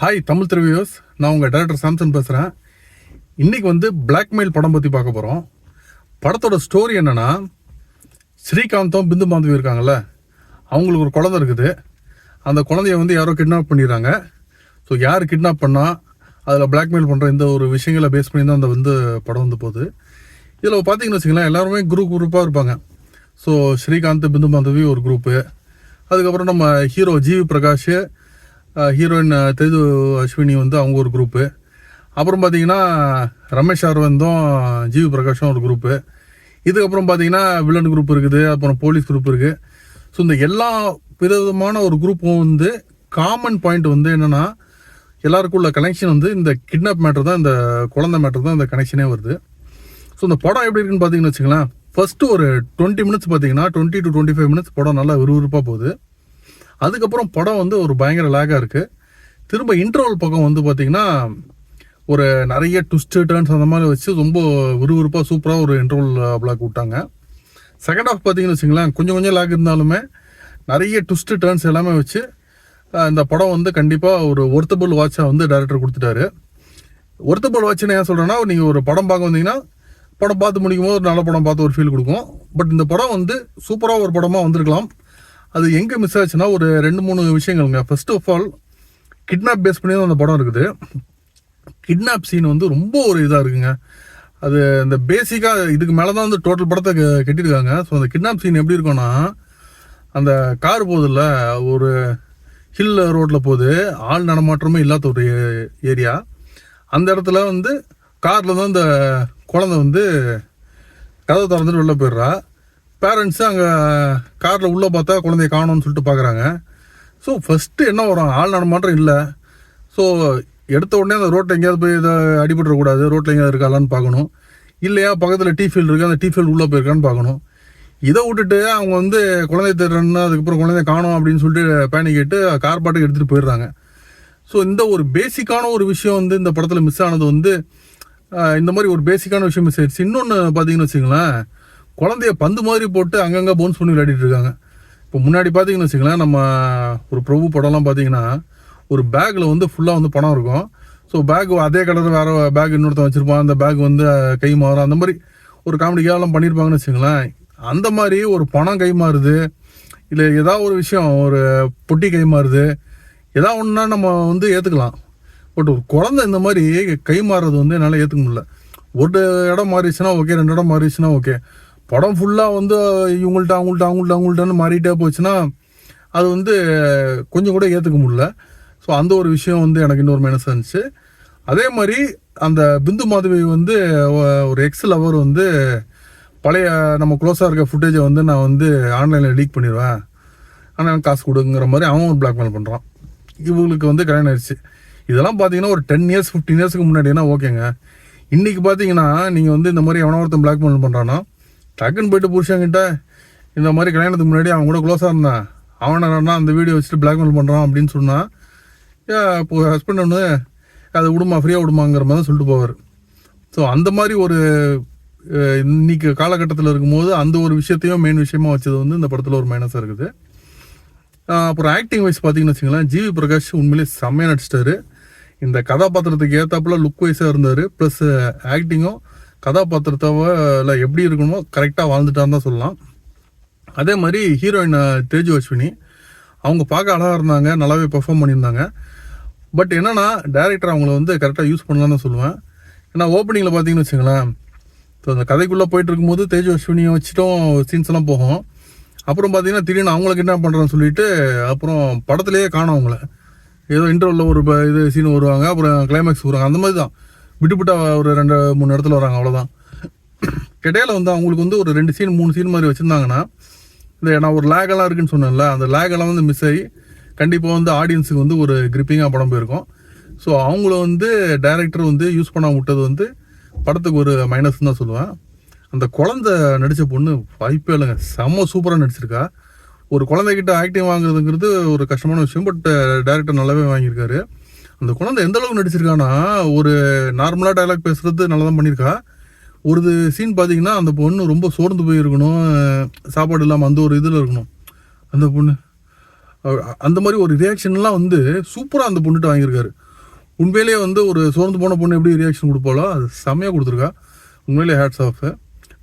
Hi Tamil திருவியூஸ் நான் உங்கள் director Samson பேசுகிறேன் இன்றைக்கி வந்து பிளாக்மெயில் படம் பற்றி பார்க்க போகிறோம் படத்தோட ஸ்டோரி என்னென்னா ஸ்ரீகாந்தும் பிந்து மாந்தவி இருக்காங்கல்ல. அவங்களுக்கு ஒரு குழந்தை இருக்குது. அந்த குழந்தைய வந்து யாரோ கிட்னாப் பண்ணிடுறாங்க. ஸோ யார் கிட்னாப் பண்ணால் அதில் பிளாக்மெயில் பண்ணுற இந்த ஒரு விஷயங்களை பேஸ் பண்ணி தான் அந்த வந்து படம் வந்து போகுது. இதில் பார்த்தீங்கன்னு வச்சுங்களேன் எல்லாருமே குரூப் குரூப்பாக இருப்பாங்க. ஸோ ஸ்ரீகாந்த் பிந்து மாந்தவி ஒரு குரூப்பு அதுக்கப்புறம் நம்ம hero GV Prakash heroine Teju Ashwini வந்து அவங்க ஒரு குரூப்பு அப்புறம் பார்த்தீங்கன்னா ரமேஷ் அரவிந்தும் ஜிவி பிரகாஷும் ஒரு குரூப்பு இதுக்கப்புறம் பார்த்தீங்கன்னா வில்லன் குரூப் இருக்குது. அப்புறம் போலீஸ் குரூப் இருக்குது ஸோ இந்த எல்லா விதமான ஒரு குரூப்பும் வந்து காமன் பாயிண்ட் வந்து என்னென்னா எல்லாருக்கும் உள்ள கனெக்ஷன் வந்து இந்த கிட்னாப் மேட்ரு தான் இந்த குழந்தை மேட்ரு தான் இந்த கனெக்ஷனே வருது. ஸோ இந்த படம் எப்படி இருக்குன்னு பார்த்தீங்கன்னு வச்சுங்களேன் ஃபஸ்ட்டு ஒரு டுவெண்ட்டி மினிட்ஸ் பார்த்தீங்கன்னா twenty to twenty five minutes படம் நல்லா விறுவிறுப்பாக போகுது. அதுக்கப்புறம் படம் வந்து ஒரு பயங்கர லேகாக இருக்குது திரும்ப இன்டர்வல் பக்கம் வந்து பார்த்திங்கன்னா ஒரு நிறைய ட்விஸ்ட் டர்ன்ஸ் அந்த மாதிரி வச்சு ரொம்ப விறுவிறுப்பாக சூப்பராக ஒரு இன்டர்வல் பிளாக் விட்டாங்க. செகண்ட் ஹாஃப் பார்த்தீங்கன்னு வச்சுங்களேன் கொஞ்சம் கொஞ்சம் லேக் இருந்தாலுமே நிறைய ட்விஸ்ட் டர்ன்ஸ் எல்லாமே வச்சு இந்த படம் வந்து கண்டிப்பாக ஒரு ஒர்த்தபிள் வாட்சாக வந்து டேரக்டர் கொடுத்துட்டாரு. ஒர்த்தபிள் வாட்ச்னு ஏன் சொல்கிறேன்னா நீங்கள் ஒரு படம் பார்க்க வந்தீங்கன்னா படம் பார்த்து முடிக்கும் போது ஒரு நல்ல படம் பார்த்து ஒரு ஃபீல் கொடுக்கும். பட் இந்த படம் வந்து சூப்பராக ஒரு படமாக வந்திருக்கலாம். அது எங்கே மிஸ் ஆச்சுன்னா ஒரு ரெண்டு மூணு விஷயங்கள்ங்க. First of all kidnap base பண்ணி தான் அந்த படம் இருக்குது. கிட்னாப் சீன் வந்து ரொம்ப ஒரு இதாக இருக்குங்க. அது இந்த பேசிக்காக இதுக்கு மேலே தான் வந்து டோட்டல் படத்தை க- கட்டியிருக்காங்க. ஸோ அந்த கிட்னாப் சீன் எப்படி இருக்கும்னா அந்த கார் போகுதுல்ல ஒரு ஹில் ரோட்டில் போகுது. ஆள் நடமாற்றமே இல்லாத ஒரு ஏரியா அந்த இடத்துல வந்து காரில் தான் இந்த குழந்தை வந்து கதவை திறந்துட்டு உள்ளே போயிடுறா. பேரண்ட்ஸு அங்கே காரில் உள்ளே பார்த்தா குழந்தைய காணும்னு சொல்லிட்டு பார்க்குறாங்க ஸோ ஃபஸ்ட்டு என்ன வரும்? ஆள் நடமாட்டம் இல்லை. ஸோ எடுத்த உடனே அந்த ரோட்டில் எங்கேயாவது போய் இதை அடிபட்டுறக்கூடாது. ரோட்டில் எங்கேயாவது இருக்காளான்னு பார்க்கணும். இல்லையா பக்கத்தில் டீ ஃபீல்டு இருக்குது அந்த டீ ஃபீல்டு உள்ளே போயிருக்கான்னு பார்க்கணும். இதை விட்டுட்டு அவங்க வந்து குழந்தை தேடுறேன்னு அதுக்கப்புறம் குழந்தைய காணும் அப்படின்னு சொல்லிட்டு பேனிக் கேட்டு கார் பாட்டுக்கு எடுத்துகிட்டு போயிடுறாங்க. ஸோ இந்த ஒரு பேசிக்கான ஒரு விஷயம் வந்து இந்த படத்தில் மிஸ் ஆனது வந்து இந்த மாதிரி ஒரு பேசிக்கான விஷயம் மிஸ் ஆயிடுச்சு. இன்னொன்று பார்த்தீங்கன்னு வச்சுங்களேன் குழந்தைய பந்து மாதிரி போட்டு அங்கங்கே பவுன்ஸ் பண்ணி விளையாடிட்டு இருக்காங்க. இப்போ முன்னாடி பார்த்தீங்கன்னு வச்சுங்களேன் நம்ம ஒரு பிரபு படம்லாம் பார்த்தீங்கன்னா ஒரு பேக்கில் வந்து ஃபுல்லாக வந்து பணம் இருக்கும். ஸோ பேக் அதே கலர் வேறு பேக் இன்னொருத்தன் வச்சிருப்பான். அந்த பேக் வந்து கை மாறும். அந்த மாதிரி ஒரு காமெடிக்காலாம் பண்ணியிருப்பாங்கன்னு வச்சுங்களேன் அந்த மாதிரி ஒரு பணம் கை மாறுது. இல்லை ஏதாவது ஒரு விஷயம் ஒரு பொட்டி கை மாறுது. ஏதாவது ஒன்றுனா நம்ம வந்து ஏற்றுக்கலாம் பட் ஒரு குழந்தை இந்த மாதிரி கை மாறுறது வந்து என்னால் ஏற்றுக்க முடியல. ஒரு இடம் மாறிடுச்சுன்னா ஓகே ரெண்டு இடம் மாறிடுச்சுன்னா ஓகே படம் ஃபுல்லாக வந்து இவங்கள்ட்ட அவங்கள்ட்ட அவங்கள்ட்ட அவங்கள்ட்டன்னு மாறிட்டே போச்சுன்னா அது வந்து கொஞ்சம் கூட ஏற்றுக்க முடியல. ஸோ அந்த ஒரு விஷயம் வந்து எனக்கு இன்னொரு மைனஸ் இருந்துச்சு அதே மாதிரி அந்த பிந்து மாதவி வந்து ஒரு எக்ஸ் லவர் வந்து பழைய நம்ம க்ளோஸாக இருக்க ஃபுட்டேஜை வந்து நான் வந்து ஆன்லைனில் லீக் பண்ணிடுவேன் ஆனால் எனக்கு காசு கொடுங்கிற மாதிரி அவன் ஒரு பிளாக்மெயில் பண்ணுறான் இவங்களுக்கு வந்து கல்யாணம் ஆயிடுச்சு. இதெல்லாம் பார்த்தீங்கன்னா ஒரு டென் இயர்ஸ் ஃபிஃப்டீன் இயர்ஸ்க்கு முன்னாடினா ஓகேங்க. இன்றைக்கி பார்த்தீங்கன்னா நீங்கள் வந்து இந்த மாதிரி எவனோ ஒருத்தன் பிளாக்மெயில் பண்ணுறான்னா டக்குன்னு போயிட்டு புருஷங்கிட்ட இந்த மாதிரி கல்யாணத்துக்கு முன்னாடி அவன் கூட க்ளோஸாக இருந்தான். அவன் என்னன்னா அந்த வீடியோ வச்சுட்டு பிளாக்மெயில் பண்ணுறான் அப்படின்னு சொன்னால் இப்போ ஹஸ்பண்ட் ஒன்று அதை விடுமா ஃப்ரீயாக விடுமாங்கிற மாதிரி தான் சொல்லிட்டு போவார். ஸோ அந்த மாதிரி ஒரு இன்னைக்கு காலகட்டத்தில் இருக்கும்போது அந்த ஒரு விஷயத்தையும் மெயின் விஷயமா வச்சது வந்து இந்த படத்தில் ஒரு மைனஸாக இருக்குது. அப்புறம் ஆக்டிங் வைஸ் பார்த்தீங்கன்னு வச்சுங்களேன் ஜிவி பிரகாஷ் உண்மையிலேயே செம்மையாக நடிச்சிட்டாரு. இந்த கதாபாத்திரத்துக்கு ஏற்றாப்புல லுக் வைஸாக இருந்தார். ப்ளஸ் ஆக்டிங்கும் கதாபாத்திரத்தாவில் எப்படி இருக்கணுமோ கரெக்டாக வாழ்ந்துட்டான்னு தான் சொல்லலாம். அதே மாதிரி ஹீரோயின் தேஜு அஸ்வினி அவங்க பார்க்க அழகாக இருந்தாங்க நல்லாவே பெர்ஃபார்ம் பண்ணியிருந்தாங்க. பட் என்னென்னா டேரக்டர் அவங்கள வந்து கரெக்டாக யூஸ் பண்ணலாம்னு தான் சொல்லுவேன். ஏன்னா ஓப்பனிங்கில் பார்த்தீங்கன்னு வச்சுங்களேன் ஸோ அந்த கதைக்குள்ளே போயிட்டு இருக்கும்போது தேஜு அஸ்வினியை வச்சுட்டும் சீன்ஸ் எல்லாம் போகும். அப்புறம் பார்த்தீங்கன்னா திடீர்னு அவங்களுக்கு என்ன பண்ணுறேன்னு சொல்லிட்டு அப்புறம் படத்துலேயே காணும் அவங்கள. ஏதோ இன்டர்வலில் ஒரு ப- இது சீன் வருவாங்க அப்புறம் கிளைமேக்ஸ் வருவாங்க அந்த மாதிரி தான். விட்டு ஒரு ரெண்டு மூணு இடத்துல வராங்க அவ்வளோதான் இடையில வந்து அவங்களுக்கு வந்து ஒரு ரெண்டு சீன் மூணு சீன் மாதிரி வச்சுருந்தாங்கன்னா இந்த நான் ஒரு லேகெல்லாம் இருக்குன்னு சொன்னேன்ல அந்த லேகெல்லாம் வந்து மிஸ் ஆகி கண்டிப்பாக வந்து ஆடியன்ஸுக்கு வந்து ஒரு கிரிப்பிங்காக படம் போயிருக்கும். ஸோ அவங்கள வந்து டைரக்டர் வந்து யூஸ் பண்ண விட்டது வந்து படத்துக்கு ஒரு மைனஸ் தான் சொல்லுவேன். அந்த குழந்த நடித்த பொண்ணு வாய்ப்பே இல்லைங்க. செம்ம சூப்பராக நடிச்சிருக்கா. ஒரு குழந்தைகிட்ட ஆக்டிங் வாங்குறதுங்கிறது ஒரு கஷ்டமான விஷயம் பட் டைரக்டர் நல்லாவே வாங்கியிருக்காரு. அந்த குழந்தை எந்த அளவுக்கு நடிச்சிருக்கான்னா ஒரு நார்மலாக டைலாக் பேசுறது நல்லா தான் பண்ணியிருக்கா. ஒரு சீன் பார்த்தீங்கன்னா அந்த பொண்ணு ரொம்ப சோர்ந்து போயிருக்கணும். சாப்பாடு இல்லாமல் அந்த ஒரு இதில் இருக்கணும். அந்த பொண்ணு அந்த மாதிரி ஒரு ரியாக்ஷன்லாம் வந்து சூப்பராக அந்த பொண்ணுகிட்ட வாங்கியிருக்காரு. உண்மையிலேயே வந்து ஒரு சோர்ந்து போன பொண்ணு எப்படி ரியாக்ஷன் கொடுப்பாலோ அது செம்மையாக கொடுத்துருக்கா. உண்மையிலேயே ஹேட்ஸ் ஆஃப்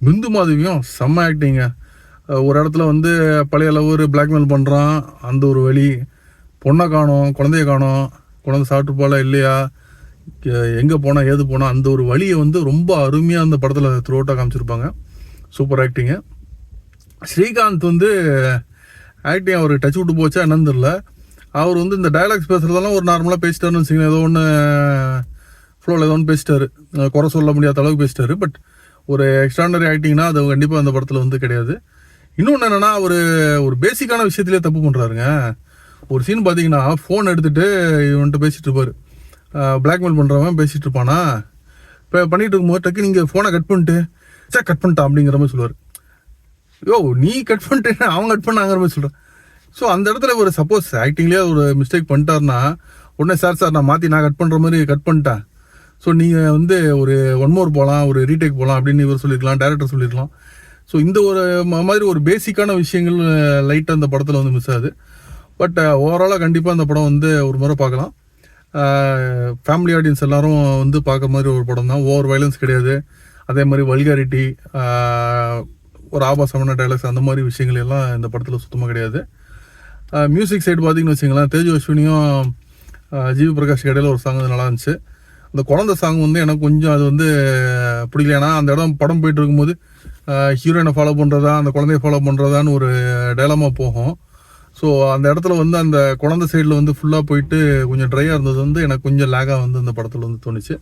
பிந்து மாதவியும் செம்ம ஆக்டிங்க ஒரு இடத்துல வந்து பழைய அளவு பிளாக்மெயில் பண்ணுறான் அந்த ஒரு வழி. பொண்ணை காணோம் குழந்தைய காணோம். குழந்தை சாப்பிட்டுப்பாளா இல்லையா? எங்கே போனால் ஏது போனால் அந்த ஒரு வழியை வந்து ரொம்ப அருமையாக அந்த படத்தில் த்ரூ அவுட்டாக காமிச்சிருப்பாங்க. சூப்பர் ஆக்டிங்கு ஸ்ரீகாந்த் வந்து ஆக்டிங் அவர் டச் விட்டு போச்சா என்னன்னு தெரில அவர் வந்து இந்த டைலாக்ஸ் பேசுகிறதெல்லாம் ஒரு நார்மலாக பேசிட்டாருன்னு வச்சுக்கோங்க ஏதோ ஒன்று ஃப்ளோவில் ஏதோ ஒன்று பேசிட்டாரு. குறை சொல்ல முடியாத அளவுக்கு பேசிட்டாரு. பட் ஒரு எக்ஸ்ட்ராடனரி ஆக்டிங்னா அது கண்டிப்பாக அந்த படத்தில் வந்து கிடையாது. இன்னொன்று என்னென்னா அவர் ஒரு பேசிக்கான விஷயத்திலே தப்பு பண்ணுறாருங்க ஒரு சீன் பார்த்தீங்கன்னா ஃபோன் எடுத்துகிட்டு இவன்ட்டு பேசிகிட்டு இருப்பார். பிளாக்மெயில் பண்ணுறவன் பேசிகிட்டு இருப்பானா? இப்போ பண்ணிகிட்டு இருக்கும்போது டக்கு நீங்கள் ஃபோனை கட் பண்ணிட்டு சார் கட் பண்ணிட்டான் அப்படிங்கிற மாதிரி சொல்லுவார். யோ நீ கட் பண்ணிட்டேன் அவன் கட் பண்ணாங்கிற மாதிரி சொல்கிறேன் ஸோ அந்த இடத்துல ஒரு சப்போஸ் ஆக்டிங்லேயே ஒரு மிஸ்டேக் பண்ணிட்டாருன்னா உடனே சார் சார் நான் மாற்றி நான் கட் பண்ணுற மாதிரி கட் பண்ணிட்டேன். ஸோ நீங்கள் வந்து ஒரு ஒன் மோர் போகலாம் ஒரு ரீடேக் போகலாம் அப்படின்னு இவர் சொல்லியிருக்கலாம் டேரக்டர் சொல்லியிருக்கலாம் ஸோ இந்த ஒரு மாதிரி ஒரு பேசிக்கான விஷயங்கள் லைட்டாக அந்த படத்தில் வந்து மிஸ் ஆகுது. பட் ஓவராலாக uh, கண்டிப்பாக அந்த படம் வந்து ஒரு முறை பார்க்கலாம். Uh, ஃபேமிலி ஆடியன்ஸ் எல்லாரும் வந்து பார்க்குற மாதிரி ஒரு படம் தான். ஓவர் வயலன்ஸ் கிடையாது. அதே மாதிரி வல்காரிட்டி uh, ஒரு ஆபாசமான டைலாக்ஸ் அந்த மாதிரி விஷயங்கள் எல்லாம் இந்த படத்தில் சுத்தமாக கிடையாது. மியூசிக் சைடு பார்த்தீங்கன்னு வச்சுங்களேன் தேஜு அஸ்வினியும் ஜிவி பிரகாஷ் இடையில ஒரு சாங் நல்லா இருந்துச்சு. அந்த குழந்த சாங் வந்து எனக்கு கொஞ்சம் அது வந்து பிடிக்கல. ஏன்னா அந்த இடம் படம் போயிட்டு இருக்கும்போது ஹீரோயினை ஃபாலோ பண்ணுறதா அந்த குழந்தைய ஃபாலோ பண்ணுறதான்னு ஒரு டைலமாக போகும். ஸோ அந்த இடத்துல வந்து அந்த குழந்தை சைடில் வந்து ஃபுல்லாக போயிட்டு கொஞ்சம் ட்ரையாக இருந்தது வந்து எனக்கு கொஞ்சம் லேகாக வந்து அந்த படத்தில் வந்து தோணுச்சு.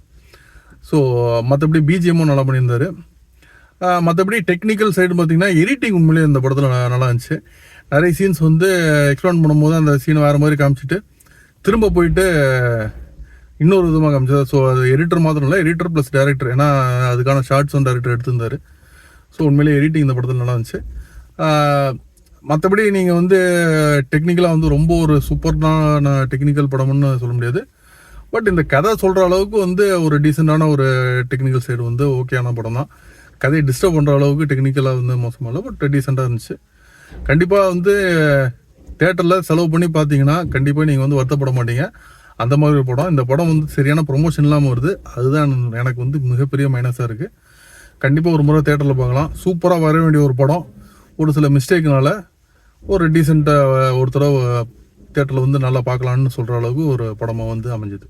ஸோ மற்றபடி பிஜிஎம்மும் நல்லா பண்ணியிருந்தாரு. மற்றபடி டெக்னிக்கல் சைடு பார்த்தீங்கன்னா எடிட்டிங் உண்மையிலேயே இந்த படத்தில் நல்லா இருந்துச்சு. நிறைய சீன்ஸ் வந்து எக்ஸ்பிளைன் பண்ணும்போது அந்த சீனை வேறு மாதிரி காமிச்சிட்டு திரும்ப போயிட்டு இன்னொரு விதமாக காமிச்சது ஸோ அது எடிட்டர் மாத்திரம் இல்லை எடிட்டர் ப்ளஸ் டேரக்டர் ஏன்னா அதுக்கான ஷார்ட்ஸும் டேரக்டர் எடுத்திருந்தார். ஸோ உண்மையிலேயே எடிட்டிங் இந்த படத்தில் நல்லா இருந்துச்சு. மற்றபடி நீங்கள் வந்து டெக்னிக்கலாக வந்து ரொம்ப ஒரு சூப்பர்னான டெக்னிக்கல் படம்னு சொல்ல முடியாது. பட் இந்த கதை சொல்கிற அளவுக்கு வந்து ஒரு டீசெண்டான ஒரு டெக்னிக்கல் சைடு வந்து ஓகேயான படம் தான். கதையை டிஸ்டர்ப் பண்ணுற அளவுக்கு டெக்னிக்கலாக வந்து மோசமாக இல்லை பட் டீசெண்டாக இருந்துச்சு. கண்டிப்பாக வந்து தேட்டரில் செலவு பண்ணி பார்த்தீங்கன்னா கண்டிப்பாக நீங்கள் வந்து வருத்தப்பட மாட்டீங்க. அந்த மாதிரி ஒரு படம். இந்த படம் வந்து சரியான ப்ரொமோஷன் இல்லாமல் வருது. அதுதான் எனக்கு வந்து மிகப்பெரிய மைனஸாக இருக்குது கண்டிப்பாக ஒரு முறை தேட்டரில் பார்க்கலாம். சூப்பராக வர வேண்டிய ஒரு படம். ஒரு சில மிஸ்டேக்னால ஒரு டீசெண்டாக ஒரு தடவை தேட்டரில் வந்து நல்லா பார்க்கலான்னு சொல்கிற அளவுக்கு ஒரு படமாக வந்து அமைஞ்சது.